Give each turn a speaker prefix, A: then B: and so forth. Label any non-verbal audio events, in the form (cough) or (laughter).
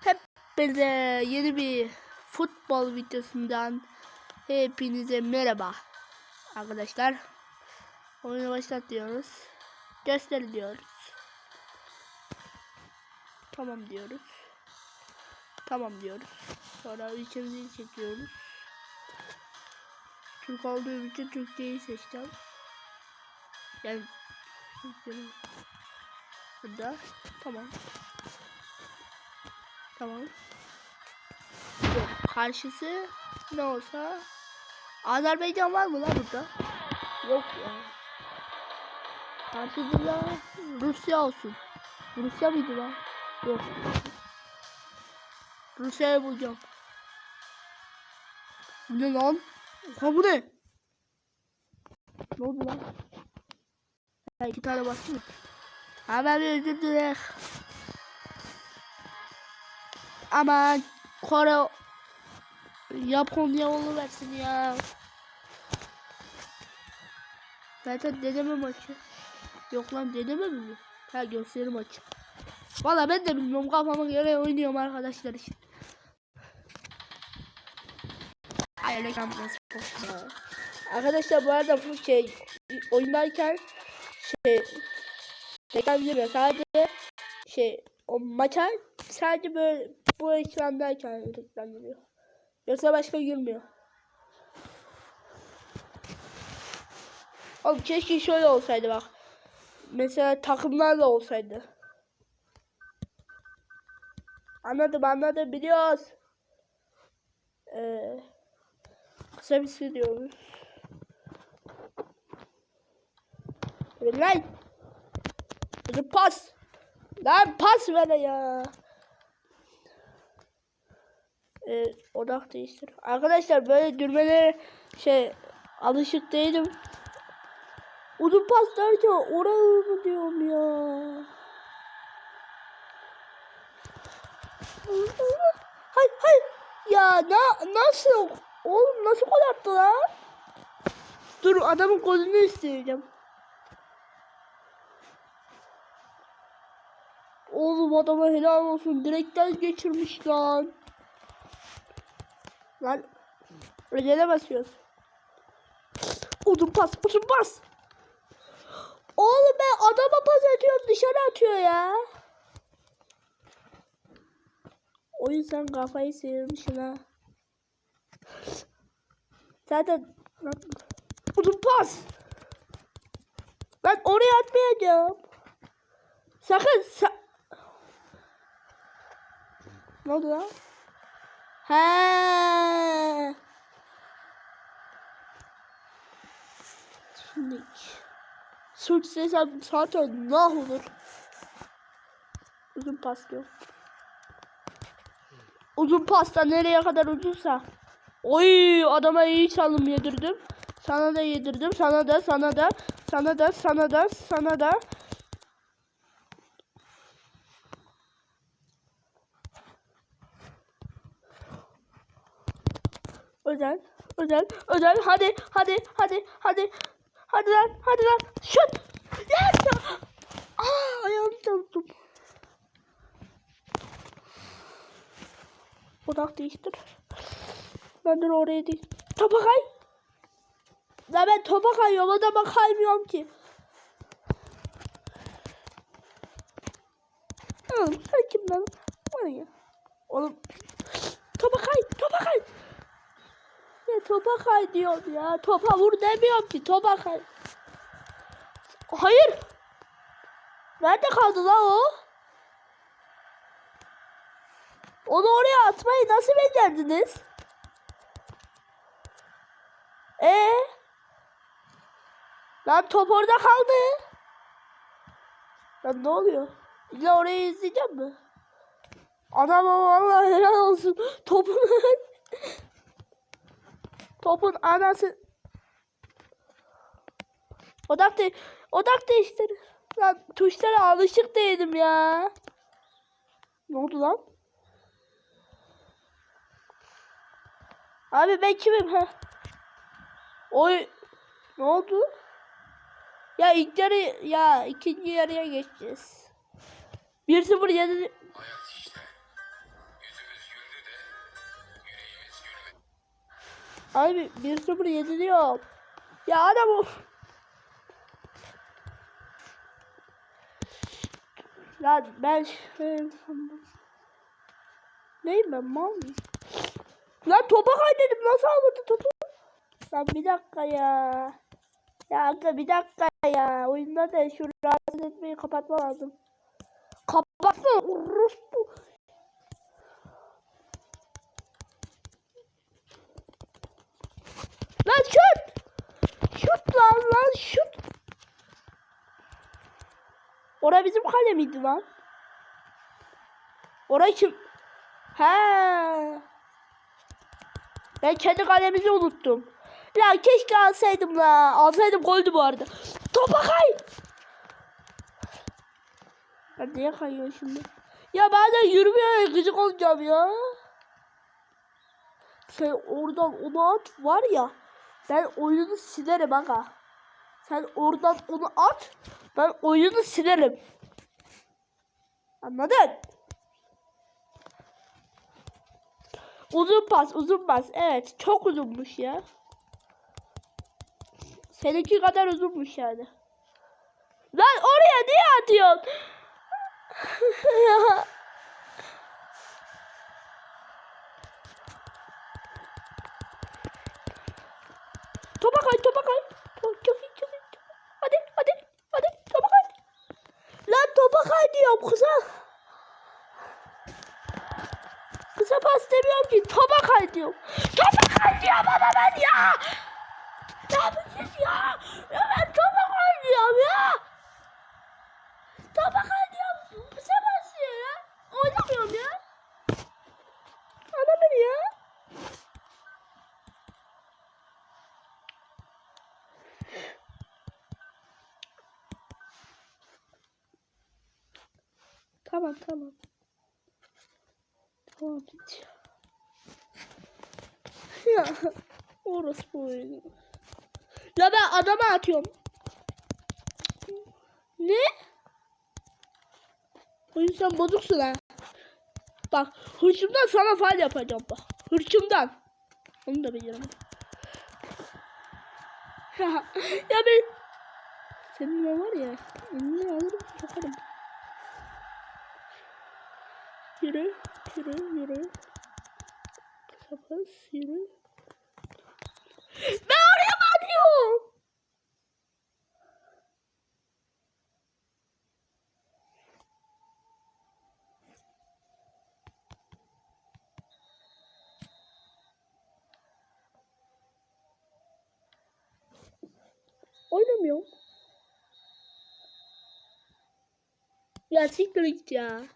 A: Hepinize yeni bir futbol videosundan hepinize merhaba arkadaşlar. Oyunu başlat diyoruz. Göster diyoruz. Tamam diyoruz. Tamam diyoruz. Sonra ülkemizi çekiyoruz. Türk olduğum için Türkçeyi seçeceğim. Yani seçiyorum. Burada. Tamam. Tamam. Yok. Karşısı ne olsa Azerbaycan var mı lan burada? Yok ya. Karşısı da Rusya olsun. Rusya mıydı lan? Yok. Rusya'yı bulacağım. Bu ne lan? Ha bu ne? Ne oldu lan? Ha, iki tane bastım. Hemen bir Aman Kore Japonya versin ya. Zaten deneme maçı. Yok lan deneme mi bu? Ha gösteri maçı. Valla ben de bilmiyorum kafama göre oynuyorum arkadaşlar işte. Koktu. Arkadaşlar bu arada bu şey oyundayken şey reklam girmiyor sadece şey o maça sadece böyle bu ekrandayken reklam giriyor. Yoksa başka girmiyor. Oğlum keşke şöyle olsaydı bak. Mesela takımlarla olsaydı. Anladım anladım biliyoruz. Ee, kısa bir şey diyoruz. Lan. Pas. Lan pas ver ya. Ee, odak değiştir. Arkadaşlar böyle dürmelere şey alışık değilim. Uzun pas derken oraya mı diyorum ya. Hay hay. Ya na nasıl? Oğlum nasıl gol attı lan? Dur adamın golünü isteyeceğim. Oğlum adama helal olsun. Direkten geçirmiş lan. Lan. Ödele basıyoruz. Uzun pas, uzun pas. Oğlum ben adama pas atıyorum dışarı atıyor ya. O yüzden kafayı sıyırmışsın ha. Zaten uzun pas. Ben oraya atmayacağım. Sakın sa Ne oldu lan? He. Şimdi Suç desem zaten ne olur? Uzun pas diyor. Uzun pasta nereye kadar uzunsa. Oy adama iyi çalım yedirdim. Sana da yedirdim. Sana da sana da sana da sana da sana da. Özel, özel, özel. Hadi, hadi, hadi, hadi. Hadi lan, hadi lan. Şut. Yes. Aa, ayağımı çarptım. Odak değiştir. Ben de oraya değil. Topa kay. Ya ben topa kayıyorum. Adama kaymıyorum ki. Oğlum sen kim lan? Oraya. Oğlum. Topa kay. Topa kay. Ya topa kay diyorum ya. Topa vur demiyorum ki. Topa kay. Hayır. Nerede kaldı lan o? Onu oraya atmayı nasıl becerdiniz? Ee? Lan top orada kaldı. Lan ne oluyor? İlla orayı izleyeceğim mi? Adama vallahi helal olsun. (laughs) Topun Topun anası. Odak de odak değiştir. Lan tuşlara alışık değilim ya. Ne oldu lan? Abi ben kimim ha? Oy ne oldu? Ya ilk yarı ya ikinci yarıya geçeceğiz. 1-0 yenil Abi 1-0 yeniliyor. Ya adam o. Lan ben. Neyim ben mal mıyım? Lan topa kaydedim nasıl almadı topu? Lan bir dakika ya. Ya aga bir dakika ya. Oyunda da şu rahatsız etmeyi kapatma lazım. Kapatma. Orospu. Lan şut. Şut lan lan şut. Ora bizim kale miydi lan? Orayı kim? He. Ben kendi kalemizi unuttum. Ya keşke alsaydım la. Alsaydım goldü bu arada. Topa kay. Ben niye kayıyor şimdi? Ya bazen yürümeye gıcık olacağım ya. Sen oradan onu at var ya. Ben oyunu silerim aga. Sen oradan onu at. Ben oyunu silerim. Anladın? Uzun pas, uzun pas. Evet, çok uzunmuş ya. Seninki kadar uzunmuş yani. Lan oraya niye atıyorsun? (laughs) topa kay, topa kay. Çok, çok iyi, çok iyi. Hadi, hadi, hadi, topa kay. Lan topa kay diyorum kıza. Kısa pas demiyorum ki, topa kay diyorum. Topa kay diyorum ama ben ya. Ne yapacağız ya? Ya ben topa kay diyorum ya. Topa kay diyorum. Kısa pas diyor ya. Oynamıyorum ya. Ana beni ya. Tamam tamam. Tamam bitti. (laughs) Ya orası bu oyunu. Ya ben adama atıyorum. Ne? Oyun sen bozuksun ha. Bak hırçımdan sana faal yapacağım bak. Hırçımdan. Onu da biliyorum. (laughs) ya, ben seninle var ya eline alırım sokarım. Kısa pas, yürü. Ben oraya mı atıyorum? Oynamıyorum. Ya siktir git ya.